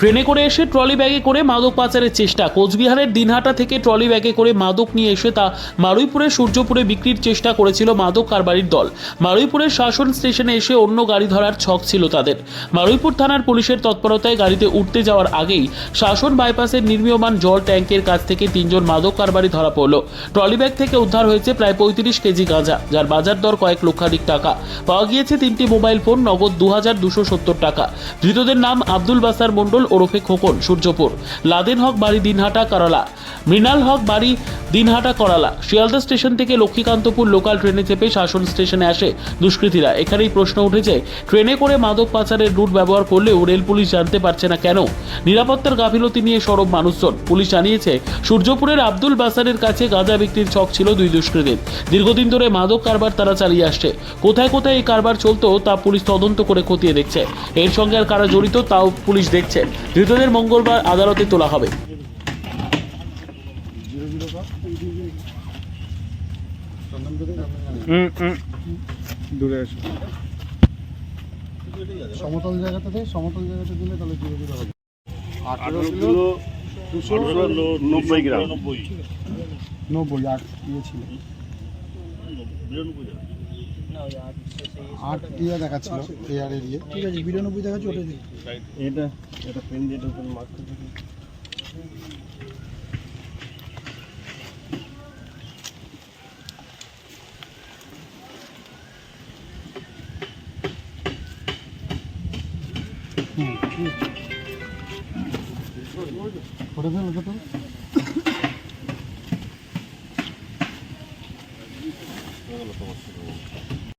ট্রেনে করে এসে ট্রলি ব্যাগে করে মাদক পাচারের চেষ্টা। কোচবিহারের দিনহাটা থেকে ট্রলি ব্যাগে করে মাদক নিয়ে এসে তা মারুইপুরের সূর্যপুরে বিক্রির চেষ্টা করেছিল মাদক কারবারির দল। মারুইপুরের শাসন স্টেশনে এসে অন্য গাড়ি ধরার ছক ছিল তাদের। মারুইপুর থানার পুলিশের তৎপরতায় গাড়িতে উঠতে যাওয়ার আগেই শাসন বাইপাসের নির্মীয়মান জল ট্যাঙ্কের কাছ থেকে তিনজন মাদক কারবারি ধরা পড়ল। ট্রলি ব্যাগ থেকে উদ্ধার হয়েছে প্রায় পঁয়ত্রিশ কেজি গাঁজা, যার বাজার দর কয়েক লক্ষাধিক টাকা। পাওয়া গিয়েছে তিনটি মোবাইল ফোন, নগদ দু টাকা। ধৃতদের নাম আব্দুল বাসার মণ্ডল ওরফে খোকন, সূর্যপুর। লাদেন হক বাড়ি দিনহাটা, করালা। মৃণাল হক বাড়ি দিনহাটা, করালা। শিয়ালদা স্টেশন থেকে লক্ষ্মীকান্তপুর লোকাল ট্রেনে চেপে শাসন স্টেশনে আসে দুষ্কৃতীরা। এখানেই প্রশ্ন উঠেছে, ট্রেনে করে মাদক পাচারের রুট ব্যবহার করলেও রেল পুলিশ জানতে পারছে না কেন? নিরাপত্তার গাফিলতি নিয়ে সরব মানুষজন। পুলিশ জানিয়েছে, সূর্যপুরের আব্দুল বাসারের কাছে গাঁজা বিক্রির ছক ছিল দুই দুষ্কৃতীর। দীর্ঘদিন ধরে মাদক কারবার তারা চালিয়ে আসছে। কোথায় কোথায় এই কারবার চলতো তা পুলিশ তদন্ত করে খতিয়ে দেখছে। এর সঙ্গে আর কারা জড়িত তাও পুলিশ দেখছে। ধৃতদের মঙ্গলবার আদালতে তোলা হবে। দূরে আসো সমতল জায়গাতে দেয় সমতল জায়গাতে দিলে তাহলে ধীরে ধীরে হবে। আঠারো কিলো দুশো নব্বই গ্রাম। নব্বই আট ইয়ে ছিল। আট ইয়ে দেখাচ্ছিল এয়ার এরিয়ে ঠিক আছে বিরানব্বই দেখাচ্ছে ওটা এটা এটা পেন দিয়ে করে। ফেল